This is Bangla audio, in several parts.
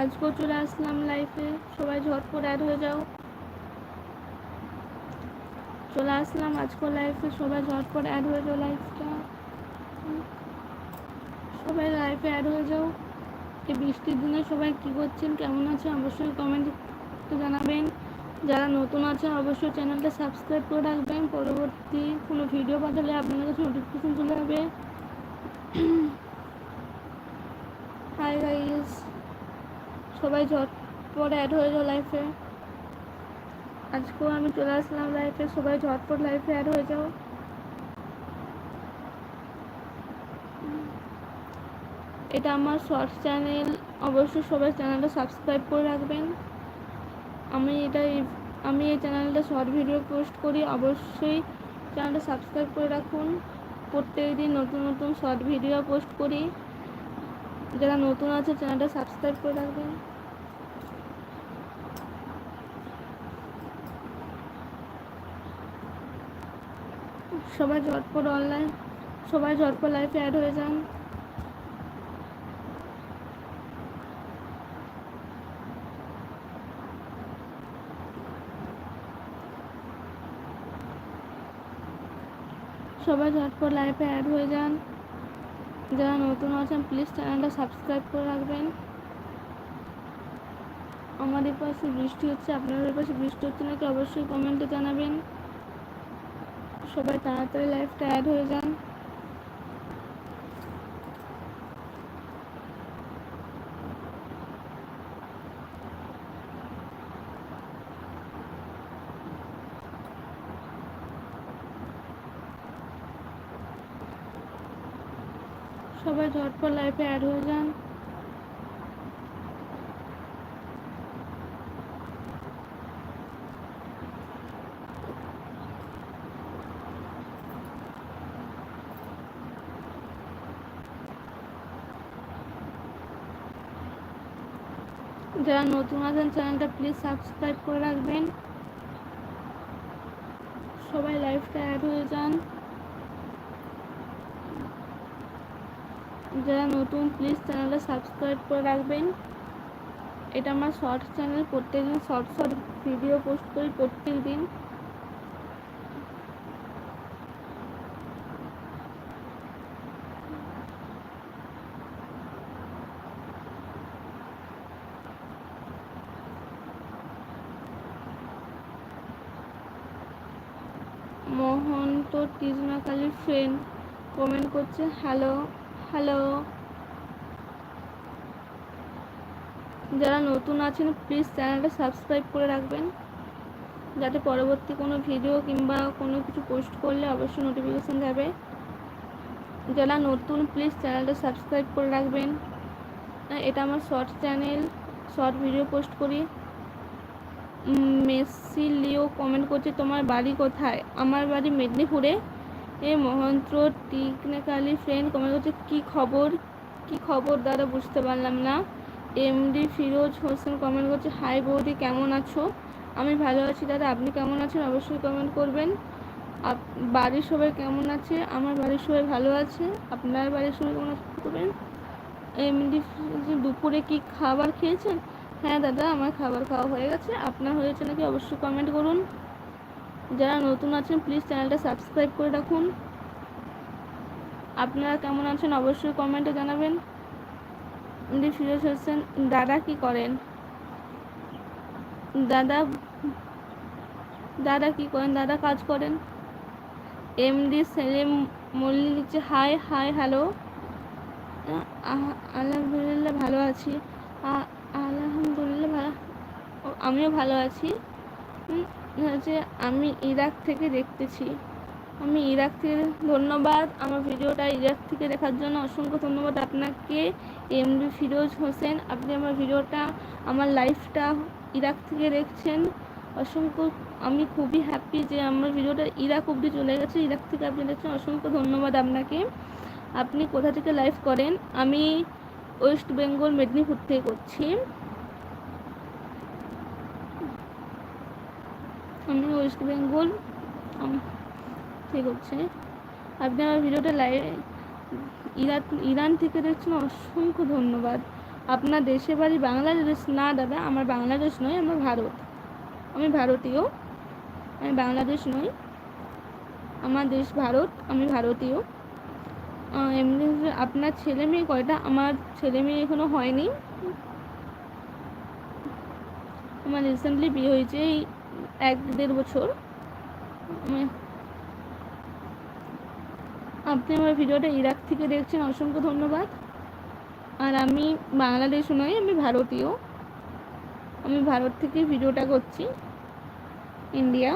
আজকেও চলে আসলাম লাইফে সবাই ঝটপট অ্যাড হয়ে যাও। চলে আসলাম আজকেও লাইফে সবাই ঝটপট অ্যাড হয়ে যাও লাইফটা সবাই লাইফে অ্যাড হয়ে যাও। এই বৃষ্টির দিনে সবাই কী করছেন, কেমন আছে, অবশ্যই কমেন্ট জানাবেন। যারা নতুন আছে, অবশ্যই চ্যানেলটা সাবস্ক্রাইব করে রাখবেন। পরবর্তী কোনো ভিডিও পাঠালে আপনার কাছে নোটিফিকেশন চলে যাবে হাই গাইস সবাই ঝটপট অ্যাড হয়ে যাও লাইফে আজকেও আমি চলে আসলাম লাইফে সবাই ঝটপট লাইফে অ্যাড হয়ে যাও। এটা আমার শর্ট চ্যানেল অবশ্যই সবাই চ্যানেলটা সাবস্ক্রাইব করে রাখবেন। আমি এটা আমি এই চ্যানেলটা শর্ট ভিডিও পোস্ট করি, অবশ্যই চ্যানেলটা সাবস্ক্রাইব করে রাখুন। প্রত্যেক দিন নতুন নতুন শর্ট ভিডিও পোস্ট করি। যারা নতুন আছে চ্যানেলটা সাবস্ক্রাইব করে রাখবেন। সবাই ঝটপট অনলাইন সবাই ঝটপট লাইফে অ্যাড হয়ে যান। সবাই ঝটপট লাইফে অ্যাড হয়ে যান। যারা নতুন আছেন প্লিজ চ্যানেলটা সাবস্ক্রাইব করে রাখবেন। আমাদের পাশে বৃষ্টি হচ্ছে, আপনাদের পাশে বৃষ্টি হচ্ছে নাকি অবশ্যই কমেন্টে জানাবেন। সবাই তাড়াতাড়ি লাইফটা অ্যাড হয়ে যান। সবাই ঝটপট লাইফে অ্যাড হয়ে যান যারা নতুন আছেন চ্যানেলটা প্লিজ সাবস্ক্রাইব করে রাখবেন। সবাই লাইফটা অ্যাড হয়ে যান। যারা নতুন প্লিজ চ্যানেলটা সাবস্ক্রাইব করে রাখবেন। এটা আমার শর্ট চ্যানেল প্রত্যেকদিন শর্ট শর্ট ভিডিও পোস্ট করি প্রত্যেক দিন মোহন্ত টিজমাকালির ফ্রেন্ড কমেন্ট করছে হ্যালো হ্যালো যারা নতুন আছেন প্লিজ চ্যানেলটা সাবস্ক্রাইব করে রাখবেন। যাতে পরবর্তী কোনো ভিডিও কিংবা কোনো কিছু পোস্ট করলে অবশ্যই নোটিফিকেশান যাবে। যারা নতুন প্লিজ চ্যানেলটা সাবস্ক্রাইব করে রাখবেন। এটা আমার short channel short video post করি। মেসি লিও কমেন্ট করছে, তোমার বাড়ি কোথায়? আমার বাড়ি মেদিনীপুরে। এ মহন্ত্র টিকনেকালি ফ্রেন্ড কমেন্ট করছে, কী খবর? কি খবর দাদা বুঝতে পারলাম না। এমডি ফিরোজ হোসেন কমেন্ট করছে হাই বৌদি, কেমন আছো? আমি ভালো আছি দাদা, আপনি কেমন আছেন? অবশ্যই কমেন্ট করবেন। বাড়ির সবাই কেমন আছে? আমার বাড়ির সবাই ভালো আছে। আপনার বাড়ির সবাই কেমন আছে? করবেন? এমডি দুপুরে কি খাবার খেয়েছেন? হ্যাঁ দাদা, আমার খাবার খাওয়া হয়ে গেছে। আপনার হয়েছে নাকি অবশ্যই কমেন্ট করুন। যারা নতুন আছেন প্লিজ চ্যানেলটা সাবস্ক্রাইব করে রাখুন। আপনারা কেমন আছেন, অবশ্যই কমেন্টে জানাবেন। ফিরোজ হোসেন দাদা কি করেন? দাদা দাদা কি করেন? দাদা কাজ করেন। এমডি সেলিম মল্লিক লিখছে হাই হাই হ্যালো আলহামদুলিল্লাহ, ভালো আছি। ভালো আমিও ভালো আছি। হচ্ছে আমি ইরাক থেকে দেখতেছি। আমি ইরাক থেকে ধন্যবাদ আমার ভিডিওটা ইরাক থেকে দেখার জন্য। অসংখ্য ধন্যবাদ আপনাকে এম এমডি ফিরোজ হোসেন। আপনি আমার ভিডিওটা, আমার লাইফটা ইরাক থেকে দেখছেন। অসংখ্য, আমি খুবই হ্যাপি যে আমার ভিডিওটা ইরাক অবধি চলে গেছে। ইরাক থেকে আপনি দেখছেন, অসংখ্য ধন্যবাদ আপনাকে। আপনি কোথা থেকে লাইভ করেন? আমি ওয়েস্ট বেঙ্গল মেদিনীপুর থেকে করছি। আমি ওয়েস্ট বেঙ্গল ঠিক হচ্ছে আপনি আমার ভিডিওটা লাইভ ইরান ইরান থেকে দেখছেন, অসংখ্য ধন্যবাদ। আপনার দেশে বাড়ি বাংলাদেশ না দাদা, আমার বাংলাদেশ নয়, আমার ভারত। আমি ভারতীয়, আমি বাংলাদেশ নই। আমার দেশ ভারত, আমি ভারতীয়। এমনি আপনার ছেলে মেয়ে কয়টা? আমার ছেলে মেয়ে এখনও হয়নি। আমার রিসেন্টলি বিয়ে হয়েছে, এই এক দেড় বছর। আপনি আমার ভিডিওটা ইরাক থেকে দেখছেন, অসংখ্য ধন্যবাদ। আর আমি বাংলাদেশ নই, আমি ভারতীয়। আমি ভারত থেকে ভিডিওটা করছি, ইন্ডিয়া।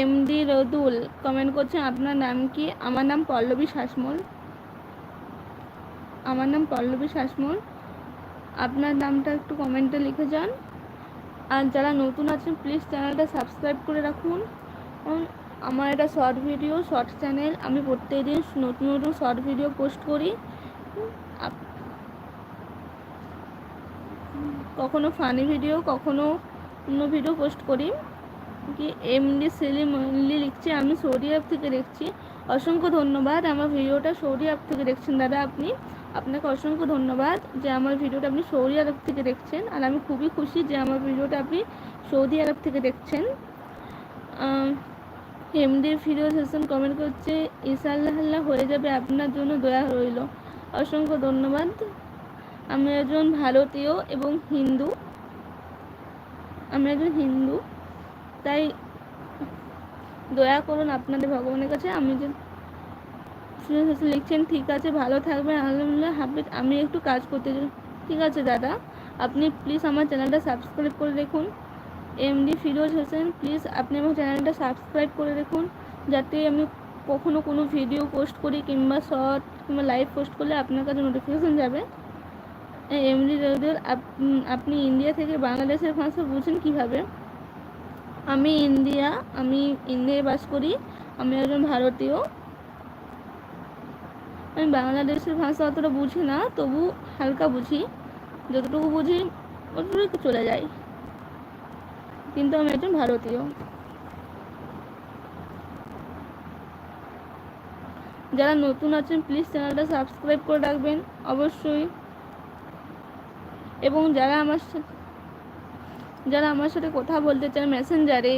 এমডি রদুল কমেন্ট করছেন, আপনার নাম কি? আমার নাম পল্লবী শাসমল। আমার নাম পল্লবী শাসমল। আপনার নামটা একটু কমেন্টে লিখে যান। আর যারা নতুন আছেন প্লিজ চ্যানেলটা সাবস্ক্রাইব করে রাখুন। আমার এটা শর্ট ভিডিও শর্ট চ্যানেল আমি প্রত্যেকদিন নতুন নতুন শর্ট ভিডিও পোস্ট করি। কখনো ফানি ভিডিও কখনো অন্য ভিডিও পোস্ট করি। কি এমডি সেলিম অনলি লিখছে, আমি সৌদি আরব থেকে দেখছি। অসংখ্য ধন্যবাদ, আমার ভিডিওটা সৌদি আরব থেকে দেখছেন দাদা আপনি। আপনাকে অসংখ্য ধন্যবাদ যে আমার ভিডিওটা আপনি সৌদি আরব থেকে দেখছেন আর আমি খুবই খুশি যে আমার ভিডিওটা আপনি সৌদি আরব থেকে দেখছেন। এমডি ভিডিও সেশন কমেন্ট করছে ইসাল্লাহ হয়ে যাবে, আপনার জন্য দয়া রইল। অসংখ্য ধন্যবাদ। আমি একজন ভারতীয় এবং হিন্দু। আমি একজন হিন্দু, তাই দয়া করুন আপনাদের ভগবানের কাছে। আমি যে সুরেশ হাসান লিখছেন, ঠিক আছে, ভালো থাকবেন, আলহামদুলিল্লাহ, হাফিজ, আমি একটু কাজ করতে ঠিক আছে, দাদা, আপনি প্লিজ আমার চ্যানেলটা সাবস্ক্রাইব করে দেখুন। এমডি ফিরোজ হোসেন প্লিজ আপনি আমার চ্যানেলটা সাবস্ক্রাইব করে দেখুন, যাতে আমি কখনো কোনো ভিডিও পোস্ট করি কিংবা শর্ট কিংবা লাইভ পোস্ট করলে আপনার কাছে নোটিফিকেশন যাবে। এমডি রোদের আপনি ইন্ডিয়া থেকে বাংলাদেশের ভাষা বুঝেন কীভাবে? আমি ইন্ডিয়া আমি ইন্ডিয়ায় বাস করি, আমি একজন ভারতীয়। আমি বাংলাদেশের ভাষা অতটা বুঝি না, তবু হালকা বুঝি। যতটুকু বুঝি অতটুকু চলে যায়। কিন্তু আমি একজন ভারতীয়। যারা নতুন আছেন প্লিজ চ্যানেলটা সাবস্ক্রাইব করে রাখবেন, অবশ্যই। এবং যারা আমার যারা আমার সাথে কথা বলতে চান মেসেঞ্জারে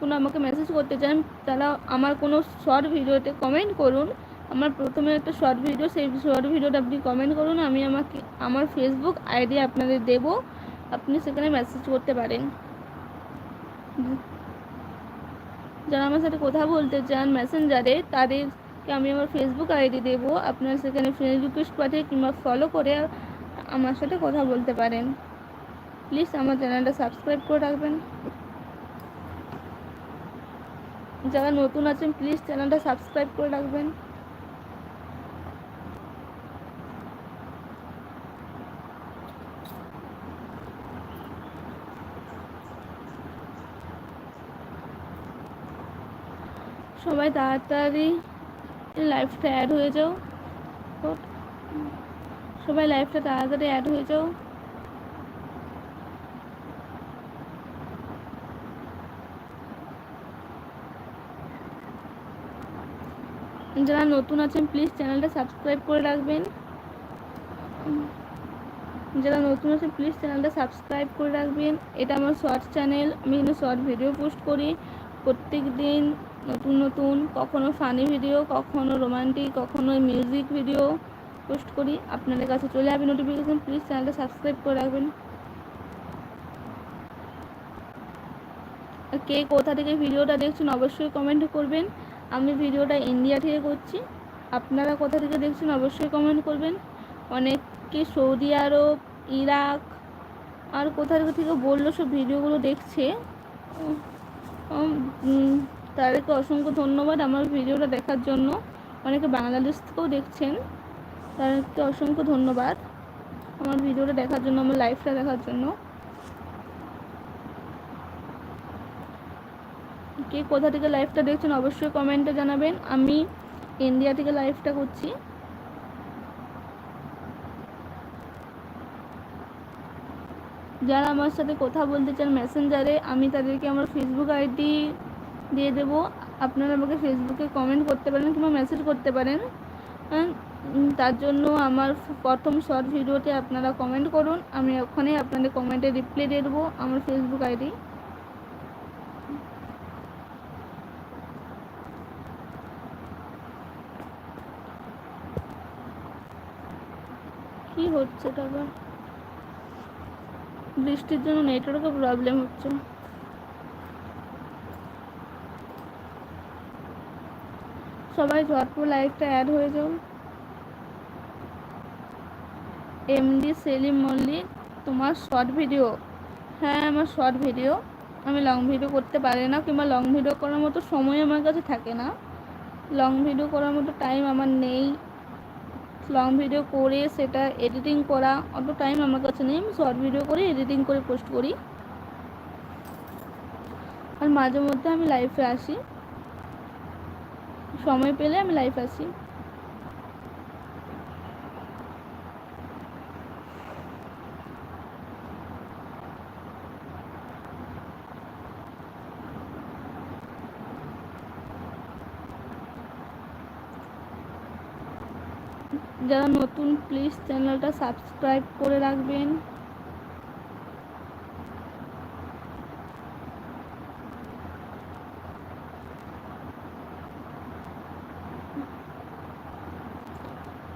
কোনো আমাকে মেসেজ করতে চান, তারা আমার কোনো শর্ট ভিডিওতে কমেন্ট করুন। আমার প্রথমে একটা শর্ট ভিডিও সেই শর্ট ভিডিওটা আপনি কমেন্ট করুন, আমি আমাকে, আমার ফেসবুক আইডি আপনাদের দেব, আপনি সেখানে মেসেজ করতে পারেন। যারা আমার সাথে কথা বলতে চান মেসেঞ্জারে তাদেরকে আমি আমার ফেসবুক আইডি দেবো, আপনারা সেখানে ফ্রেন্ড রিকোয়েস্ট পাঠিয়ে কিংবা ফলো করে আমার সাথে কথা বলতে পারেন। প্লিজ আমার চ্যানেলটা সাবস্ক্রাইব করে রাখবেন। যারা নতুন আছেন প্লিজ চ্যানেলটা সাবস্ক্রাইব করে রাখবেন। সবাই তাড়াতাড়ি লাইফটা অ্যাড হয়ে যাও। সবাই লাইফটা তাড়াতাড়ি অ্যাড হয়ে যাও। যারা নতুন আছেন প্লিজ চ্যানেলটা সাবস্ক্রাইব করে রাখবেন। যারা নতুন আছেন প্লিজ চ্যানেলটা সাবস্ক্রাইব করে রাখবেন। এটা আমার শর্ট চ্যানেল আমি শর্ট ভিডিও পোস্ট করি। প্রত্যেক দিন নতুন নতুন, কখনো ফানি ভিডিও কখনো রোমান্টিক কখনো মিউজিক ভিডিও পোস্ট করি। আপনাদের কাছে চলে যাবে নোটিফিকেশন প্লিজ চ্যানেলটা সাবস্ক্রাইব করে রাখবেন। কে কোথা থেকে ভিডিওটা দেখছেন, অবশ্যই কমেন্ট করবেন। আমি ভিডিওটা ইন্ডিয়া থেকে করছি। আপনারা কোথা থেকে দেখছেন, অবশ্যই কমেন্ট করবেন। অনেকে সৌদি আরব, ইরাক, আর কোথা থেকে বলল সব ভিডিওগুলো দেখছে। তাদেরকে অসংখ্য ধন্যবাদ আমার ভিডিওটা দেখার জন্য। অনেকে বাংলাদেশ থেকেও দেখছেন, তাদেরকে অসংখ্য ধন্যবাদ আমার ভিডিওটা দেখার জন্য, আমার লাইফটা দেখার জন্য। কে কোথা থেকে লাইভটা দেখছেন অবশ্যই কমেন্টে জানাবেন। আমি ইন্ডিয়া থেকে লাইভটা করছি। যারা আমার সাথে কথা বলতে চান মেসেঞ্জারে আমি তাদেরকে আমার ফেসবুক আইডি দিয়ে দেবো। আপনারা আমাকে ফেসবুকে কমেন্ট করতে পারেন কিংবা মেসেজ করতে পারেন। তার জন্য আমার প্রথম শর্ট ভিডিওতে আপনারা কমেন্ট করুন। আমি ওখানে আপনাদের কমেন্টে রিপ্লাই দিয়ে দেবো আমার ফেসবুক আইডি কি হচ্ছে টাকা বৃষ্টির জন্য নেটওয়ার্কের প্রবলেম হচ্ছে। সবাই ঝটপট লাইভটা অ্যাড হয়ে যাও। এমডি সেলিম মল্লিক, তোমার শর্ট ভিডিও হ্যাঁ আমার শর্ট ভিডিও আমি লং ভিডিও করতে পারি না, কিংবা লং ভিডিও করার মতো সময় আমার কাছে থাকে না। লং ভিডিও করার মতো টাইম আমার নেই। লং ভিডিও করে সেটা এডিটিং করা, অত টাইম আমার কাছে নেই। আমি শর্ট ভিডিও করে এডিটিং করে পোস্ট করি। আর মাঝে মধ্যে আমি লাইফে আসি। সময় পেলে আমি লাইফ আসি। যারা নতুন প্লিজ চ্যানেলটা সাবস্ক্রাইব করে রাখবেন।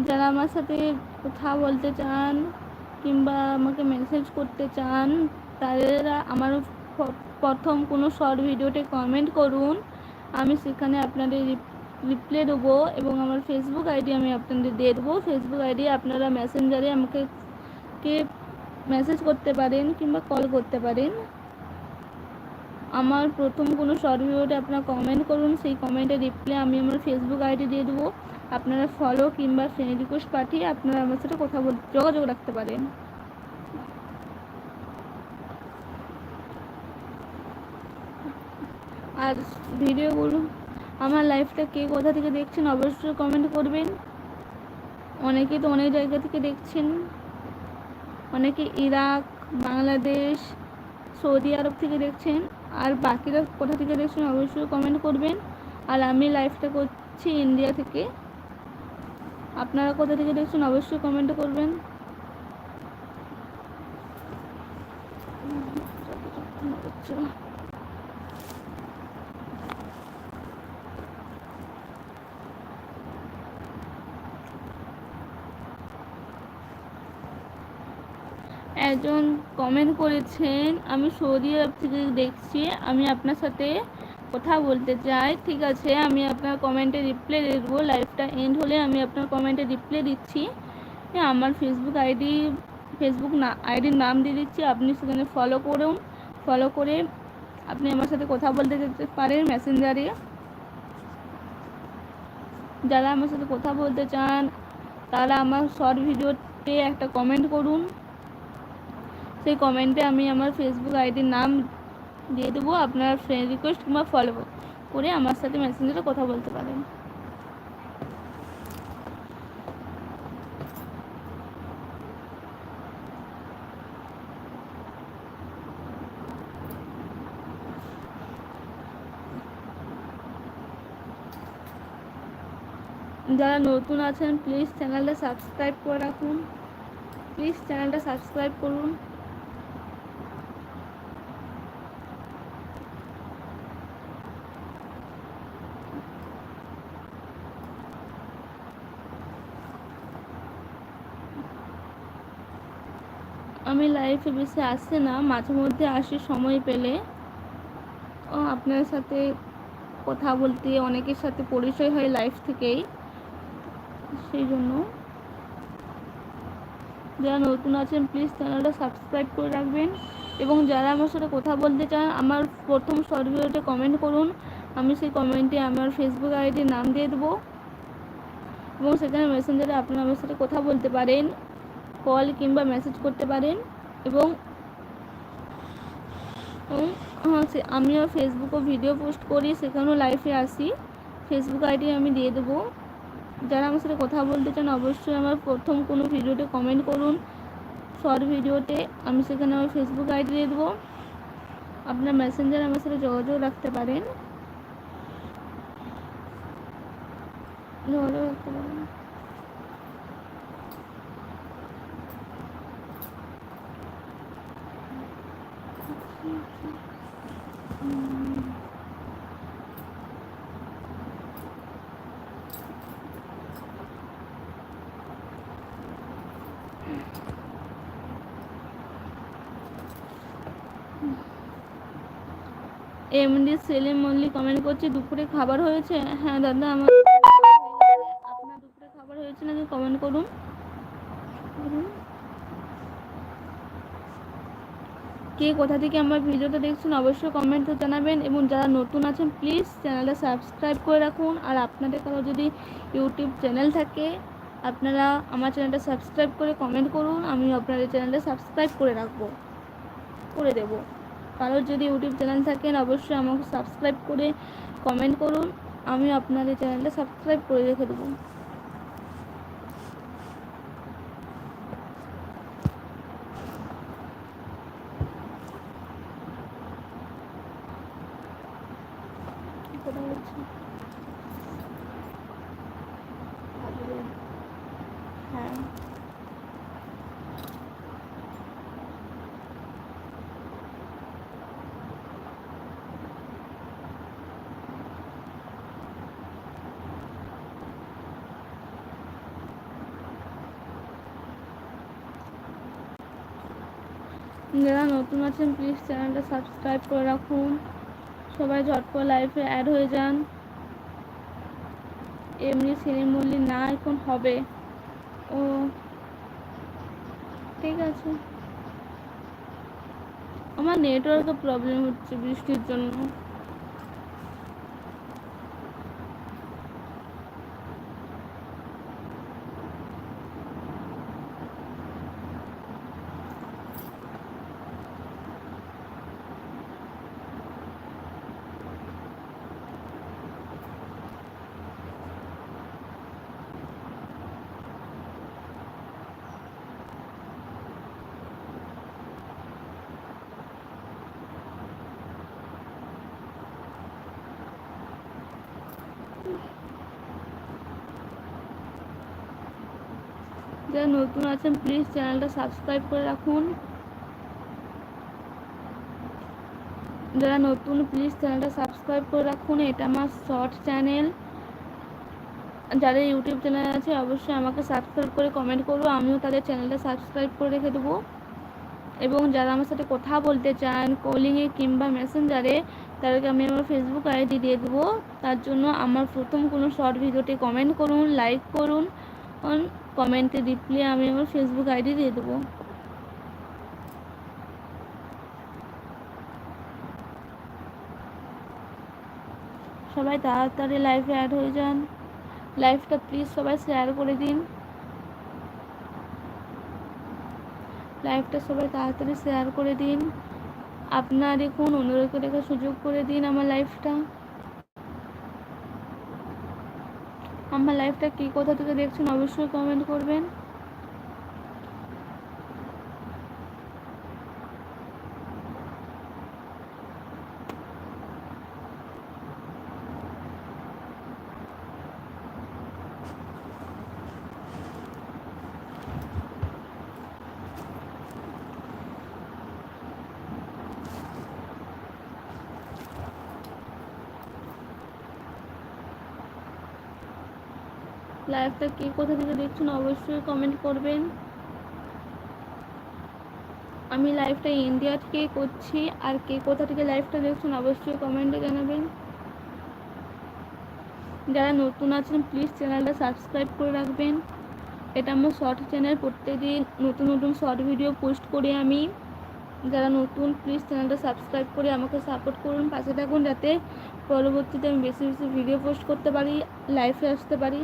যারা আমার সাথে কথা বলতে চান কিংবা আমাকে মেসেজ করতে চান তারা আমার প্রথম কোনো শর্ট ভিডিওতে কমেন্ট করুন। আমি সেখানে আপনাদের রিপ্লাই দেবো এবং আমার ফেসবুক আইডি আমি আপনাদের দিয়ে দেবো। ফেসবুক আইডি আপনারা মেসেঞ্জারে আমাকে কে মেসেজ করতে পারেন কিংবা কল করতে পারেন। আমার প্রথম কোনো শর্ট ভিডিওতে আপনারা কমেন্ট করুন, সেই কমেন্টে রিপ্লাই আমি আমার ফেসবুক আইডি দিয়ে দেবো। আপনারা ফলো কিংবা ফ্রেন্ড রিকোয়েস্ট পাঠিয়ে আপনারা আমার সাথে কথা বল, যোগাযোগ রাখতে পারেন। আর ভিডিওগুলো আমার লাইফটা কে কোথা থেকে দেখছেন অবশ্যই কমেন্ট করবেন। অনেকে তো অনেক জায়গা থেকে দেখছেন। অনেকে ইরাক, বাংলাদেশ, সৌদি আরব থেকে দেখছেন। আর বাকিরা কোথা থেকে দেখছেন অবশ্যই কমেন্ট করবেন। আর আমি লাইভটা করছি ইন্ডিয়া থেকে। আপনারা কোথা থেকে দেখছেন অবশ্যই কমেন্ট করবেন। কমেন্ট করেছেন। আমি সৌদি আরব থেকে দেখছি আমি আপনার সাথে কথা বলতে চাই। ঠিক আছে আমি আপনার কমেন্টে রিপ্লাই দেবো। লাইভটা এন্ড হলে আমি আপনার কমেন্টে রিপ্লাই দিচ্ছি। হ্যাঁ, আমার ফেসবুক আইডি ফেসবুক না আইডির নাম দিয়ে দিচ্ছি। আপনি সেখানে ফলো করুন। ফলো করে আপনি আমার সাথে কথা বলতে যেতে পারেন মেসেঞ্জারে যারা আমার সাথে কথা বলতে চান তারা আমার শর্ট ভিডিওতে একটা কমেন্ট করুন। সেই কমেন্টে আমি আমার ফেসবুক আইডির নাম দিয়ে দেবো, আপনার ফ্রেন্ড রিকোয়েস্ট কিংবা ফলো করে আমার সাথে মেসেঞ্জারে কথা বলতে পারেন। যারা নতুন আছেন প্লিজ চ্যানেলটা সাবস্ক্রাইব করে রাখুন। প্লিজ চ্যানেলটা সাবস্ক্রাইব করুন আমি লাইফে বেশি আসে না, মাঝে মধ্যে আসি সময় পেলে। ও, আপনার সাথে কথা বলতে অনেকের সাথে পরিচয় হয় লাইফ থেকেই। সেই জন্য যারা নতুন আছেন প্লিজ চ্যানেলটা সাবস্ক্রাইব করে রাখবেন। এবং যারা আমার সাথে কথা বলতে চান, আমার প্রথম শর্ট কমেন্ট করুন। আমি সেই কমেন্টে আমার ফেসবুক আইডির নাম দিয়ে দেবো। এবং সেখানে মেসেঞ্জারে আপনারা আমার সাথে কথা বলতে পারেন কল কিংবা মেসেজ করতে পারেন। এবং হ্যাঁ, আমিও ফেসবুকও ভিডিও পোস্ট করি, সেখানেও লাইফে আসি। ফেসবুক আইডি আমি দিয়ে দেবো। যারা আমার সাথে কথা বলতে চান, অবশ্যই আমার প্রথম কোনো ভিডিওতে কমেন্ট করুন। শর্ট ভিডিওতে আমি সেখানে আমার ফেসবুক আইডি দিয়ে দেবো। আপনার মেসেঞ্জার আমার সাথে যোগাযোগ রাখতে পারেন। যোগাযোগ রাখতে পারেন। এমডি সেলিম মল্লিক কমেন্ট করছে, দুপুরে খাবার হয়েছে? হ্যাঁ দাদা, আমার আপনার দুপুরে খাবার হয়েছে নাকি? কমেন্ট করুন। কে কোথা থেকে আমার ভিডিওটা দেখছেন, অবশ্যই কমেন্টে জানাবেন। এবং যারা নতুন আছেন প্লিজ চ্যানেলটা সাবস্ক্রাইব করে রাখুন। আর আপনাদের কারও যদি ইউটিউব চ্যানেল থাকে, আপনারা আমার চ্যানেলটা সাবস্ক্রাইব করে কমেন্ট করুন। আমি আপনাদের চ্যানেলটা সাবস্ক্রাইব করে রাখব। করে দেবো। কারোর যদি ইউটিউব চ্যানেল থাকেন, অবশ্যই আমাকে সাবস্ক্রাইব করে কমেন্ট করুন। আমি আপনাদের চ্যানেলটা সাবস্ক্রাইব করে রেখে দেবো হচ্ছে? হ্যাঁ যারা নতুন আছেন প্লিজ চ্যানেলটা সাবস্ক্রাইব করে রাখুন। সবাই ঝটপট লাইফে অ্যাড হয়ে যান। এমনি সিনেমল্লি না এখন হবে। ও, ঠিক আছে। আমার নেটওয়ার্কের প্রবলেম হচ্ছে বৃষ্টির জন্য। যারা নতুন আছেন প্লিজ চ্যানেলটা সাবস্ক্রাইব করে রাখুন। যারা নতুন প্লিজ চ্যানেলটা সাবস্ক্রাইব করে রাখুন, এটা আমার শর্ট চ্যানেল যাদের ইউটিউব চ্যানেল আছে, অবশ্যই আমাকে সাবস্ক্রাইব করে কমেন্ট করব আমিও তাদের চ্যানেলটা সাবস্ক্রাইব করে রেখে দেবো। এবং যারা আমার সাথে কথা বলতে চান কলিংয়ে কিংবা মেসেঞ্জারে তাদেরকে আমি আমার ফেসবুক আইডি দিয়ে দেবো। তার জন্য আমার প্রথম কোনো শর্ট ভিডিওতে কমেন্ট করুন লাইক করুন। কমেন্টে রিপ্লাই আমি আমার ফেসবুক আইডি দিয়ে দেবো। সবাই তাড়াতাড়ি লাইভে অ্যাড হয়ে যান। লাইভটা প্লিজ সবাই শেয়ার করে দিন। লাইভটা সবাই তাড়াতাড়ি শেয়ার করে দিন। আপনার দেখুন অন্যকে দেখার সুযোগ করে দিন আমার লাইফটা আমার লাইফটা কী? কোথা থেকে দেখছেন? অবশ্যই কমেন্ট করবেন। লাইভটা কে কোথা থেকে দেখছেন অবশ্যই কমেন্ট করবেন। আমি লাইভটা ইন্ডিয়া থেকে করছি, আর কে কোথা থেকে লাইভটা দেখছেন অবশ্যই কমেন্টে জানাবেন। যারা নতুন আছেন প্লিজ চ্যানেলটা সাবস্ক্রাইব করে রাখবেন। এটা আমার শর্ট চ্যানেল প্রত্যেকদিন নতুন নতুন শর্ট ভিডিও পোস্ট করি আমি। যারা নতুন প্লিজ চ্যানেলটা সাবস্ক্রাইব করে আমাকে সাপোর্ট করুন। পাশে থাকুন, যাতে পরবর্তীতে আমি বেশি বেশি ভিডিও পোস্ট করতে পারি লাইফে আসতে পারি।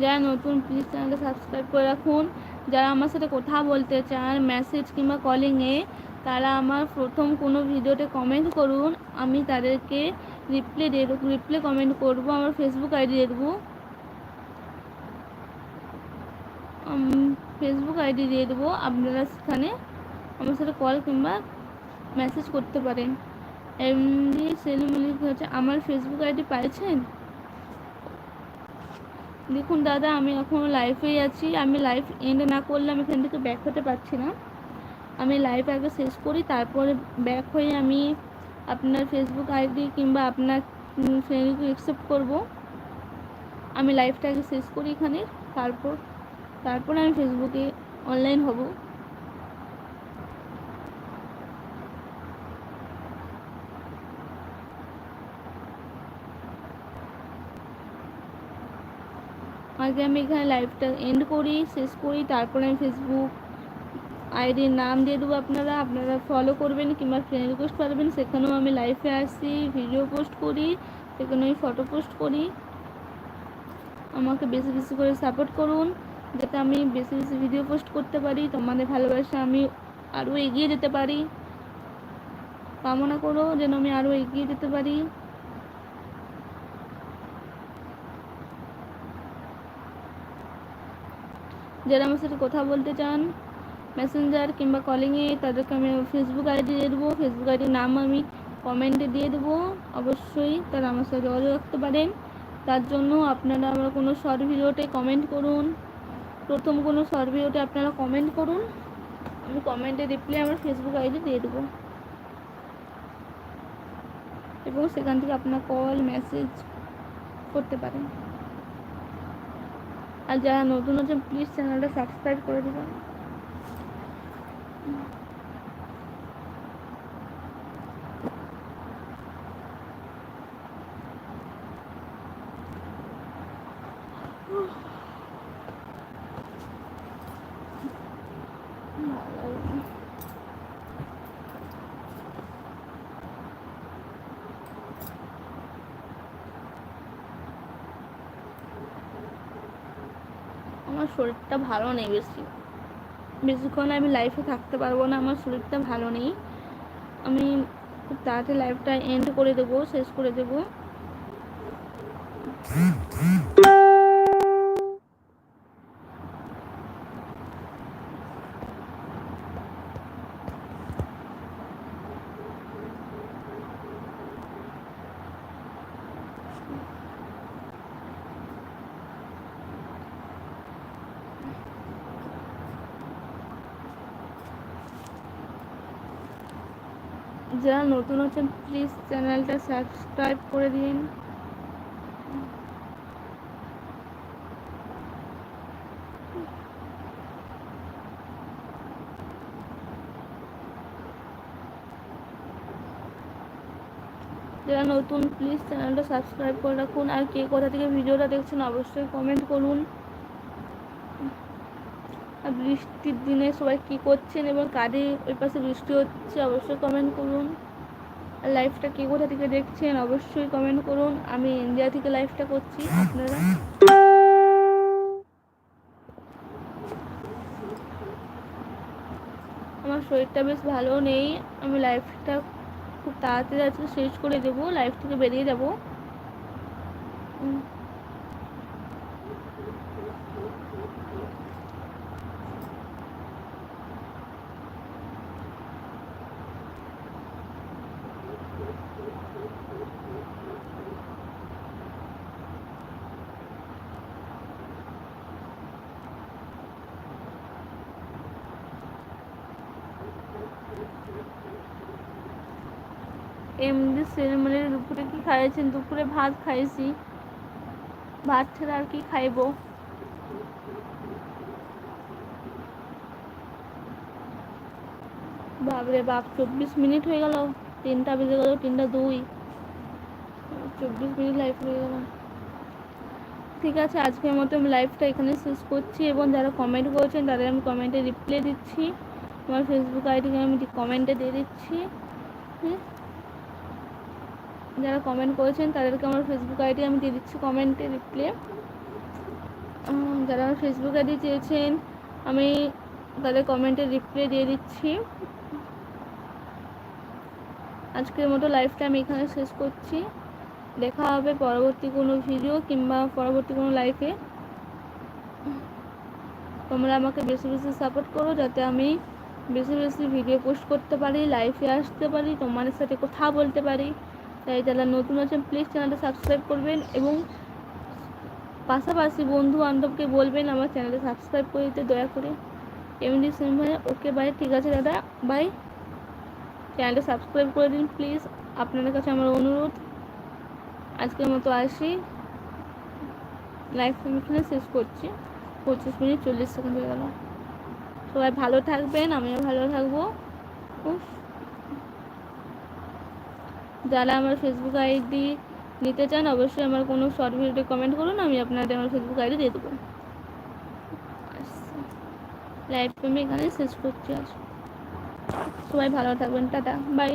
যারা নতুন প্লিজ চ্যানেলটা সাবস্ক্রাইব করে রাখুন। যারা আমার সাথে কথা বলতে চান মেসেজ কিংবা কলিংয়ে তারা আমার প্রথম কোনো ভিডিওতে কমেন্ট করুন। আমি তাদেরকে রিপ্লাই দিয়ে দেবো রিপ্লাই কমেন্ট করব, আমার ফেসবুক আইডি দিয়ে দেবো। ফেসবুক আইডি দিয়ে দেবো। আপনারা সেখানে আমার সাথে কল কিংবা মেসেজ করতে পারেন। এমনি সেলিম হচ্ছে আমার ফেসবুক আইডি পাইছেন? দেখুন দাদা, আমি এখনও লাইফেই আছি। আমি লাইফ এন্ড না করলে আমি এখান থেকে ব্যাক হতে পারছি না। আমি লাইভ আগে শেষ করি, তারপরে ব্যাক হয়ে আমি আপনার ফেসবুক আইডি কিংবা আপনার ফ্রেন্ডকে অ্যাকসেপ্ট করব। আমি লাইভটা আগে শেষ করি এখানে, তারপর, তারপরে আমি ফেসবুকে অনলাইন হব। আগে আমি এখানে লাইভটা এন্ড করি, শেষ করি, তারপরে আমি ফেসবুক আইডির নাম দিয়ে দেবো আপনারা। আপনারা ফলো করবেন কিংবা ফ্রেন্ড রিকোয়েস্ট পারবেন সেখানেও আমি লাইভে আসি ভিডিও পোস্ট করি সেখানে আমি ফটো পোস্ট করি। আমাকে বেশি বেশি করে সাপোর্ট করুন, যাতে আমি বেশি বেশি ভিডিও পোস্ট করতে পারি। তোমাদের ভালোবাসা আমি আরও এগিয়ে যেতে পারি। কামনা করো যেন আমি আরও এগিয়ে যেতে পারি। যারা আমার সাথে কথা বলতে চান মেসেঞ্জার কিংবা কলিংয়ে তাদেরকে আমি ফেসবুক আইডি দিয়ে দেবো। ফেসবুক আইডির নাম আমি কমেন্টে দিয়ে দেবো। অবশ্যই তারা আমার সাথে যোগাযোগ রাখতে পারেন। তার জন্য আপনারা আমার কোনো শর্ট ভিডিওতে কমেন্ট করুন। প্রথম কোনো শর্ট ভিডিওতে আপনারা কমেন্ট করুন। আমি কমেন্টে রিপ্লাই আমার ফেসবুক আইডি দিয়ে দেবো। এবং সেখান থেকে আপনার কল মেসেজ করতে পারেন। আর যারা নতুন আছেন প্লিজ চ্যানেলটা সাবস্ক্রাইব করে দেবেন। শরীরটা ভালো নেই বেশি। বেশিক্ষণ আমি লাইফে থাকতে পারব না, আমার শরীরটা ভালো নেই। আমি খুব তাড়াতাড়ি লাইফটা এন্ড করে দেবো, শেষ করে দেবো। যারা নতুন আছেন প্লিজ চ্যানেলটা সাবস্ক্রাইব করে দিন। যারা নতুন প্লিজ চ্যানেলটা সাবস্ক্রাইব করে রাখুন। আর কে কোথা থেকে ভিডিওটা দেখছেন, অবশ্যই কমেন্ট করুন। বৃষ্টির দিনে সবাই কি করছেন এবং কারে ওই পাশে বৃষ্টি হচ্ছে, অবশ্যই কমেন্ট করুন। আর লাইভটা কে কোথা থেকে দেখছেন, অবশ্যই কমেন্ট করুন। আমি ইন্ডিয়া থেকে লাইভটা করছি, আপনারা? আমার শরীরটা বেশ ভালো নেই, আমি লাইফটা খুব তাড়াতাড়ি আজকে শেষ করে দেবো লাইফ থেকে বেরিয়ে যাব উম। এমনি সেরেমনি দুপুরে কি খাইয়েছেন, দুপুরে ভাত খাইছি। ভাত ছাড়া আর কি খাইবো? বাপরে বাপ, চব্বিশ মিনিট হয়ে গেল। তিনটা বেজে গেল, তিনটা দুই। চব্বিশ মিনিট লাইফ হয়ে গেল। ঠিক আছে, আজকের মতো আমি লাইভটা এখানে শেষ করছি এবং যারা কমেন্ট করেছেন, তাদের আমি কমেন্টে রিপ্লাই দিচ্ছি। আমার ফেসবুক আইডিকে আমি কমেন্টে দিয়ে দিচ্ছি। হ্যাঁ যারা কমেন্ট করেছেন, তাদেরকে আমার ফেসবুক আইডি আমি দিয়ে দিচ্ছি কমেন্টে রিপ্লে যারা আমার ফেসবুক আইডি চেয়েছেন, আমি তাদের কমেন্টে রিপ্লে দিয়ে দিচ্ছি। আজকের মতো লাইফটা আমি এখানে শেষ করছি। দেখা হবে পরবর্তী কোনো ভিডিও কিংবা পরবর্তী কোনো লাইফে তোমরা আমাকে বেশি বেশি সাপোর্ট করো যাতে আমি বেশি বেশি ভিডিও পোস্ট করতে পারি লাইভে আসতে পারি, তোমাদের সাথে কথা বলতে পারি। তাই যারা নতুন আছেন প্লিজ চ্যানেলটা সাবস্ক্রাইব করবেন এবং পাশাপাশি বন্ধু বান্ধবকে বলবেন, আমার চ্যানেলটা সাবস্ক্রাইব করে দিতে, দয়া করে। এমনি ভাই ওকে বাই ঠিক আছে, দাদা বাই চ্যানেলটা সাবস্ক্রাইব করে দিন প্লিজ আপনাদের কাছে আমার অনুরোধ, আজকের মতো আসি। লাইভ এখানে শেষ করছি। পঁচিশ মিনিট চল্লিশ সেকেন্ড হয়ে গেল। সবাই ভালো থাকবেন, আমিও ভালো থাকব। উফ। যারা আমার ফেসবুক আইডি নিতে চান, অবশ্যই আমার কোনো শর্ট ভিডিও কমেন্ট করুন, আমি আপনাদের আমার ফেসবুক আইডি দিয়ে দেবো। লাইভ আমি এখানে শেষ করছি আজ। সবাই ভালো থাকবেন, টাটা বাই